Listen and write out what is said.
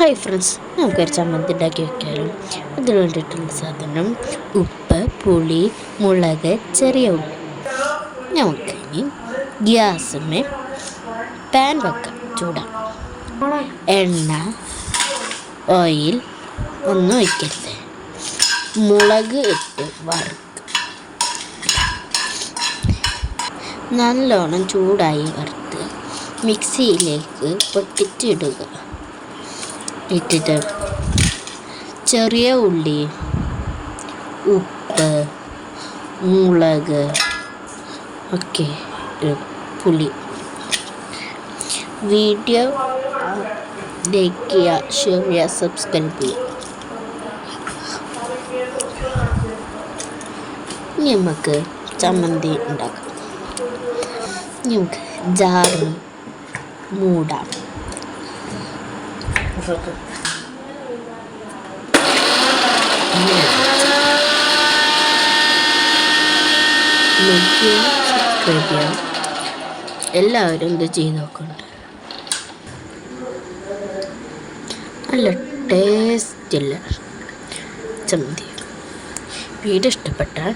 Hi friends നമുക്കൊരു ചമ്മന്തി ഉണ്ടാക്കി വെക്കാമല്ലോ അതിന് വേണ്ടിയിട്ടുള്ള സാധനം ഉപ്പ് പുളി മുളക് ചെറിയ ഉള്ളി. നമുക്കിനി ഗ്യാസിന് പാൻ വെക്കാം. ചൂടാം. എണ്ണ ഓയിൽ ഒന്നും ഒഴിക്കരുത്. മുളക് ഇട്ട് വറുക്കുക നല്ലോണം ചൂടായി വറുത്ത് മിക്സിയിലേക്ക് പൊട്ടിച്ചിടുക. ഇട്ടിട്ട് ചെറിയ ഉള്ളി ഉപ്പ് മുളക് ഒക്കെ പുളി. വീഡിയോ ലൈക്ക് ഷെയർ സബ്സ്ക്രൈബ് ചെയ്യുക നമുക്ക് ചമ്മന്തി ഉണ്ടാക്കാം. നമുക്ക് ജാറ് മൂടാം. ചെയ്യാം എല്ലാവരും ഇത് ചെയ്ത് നോക്കുന്നുണ്ട് നല്ല ടേസ്റ്റില്ല ചമ്മന്തി. വീട് ഇഷ്ടപ്പെട്ടാൽ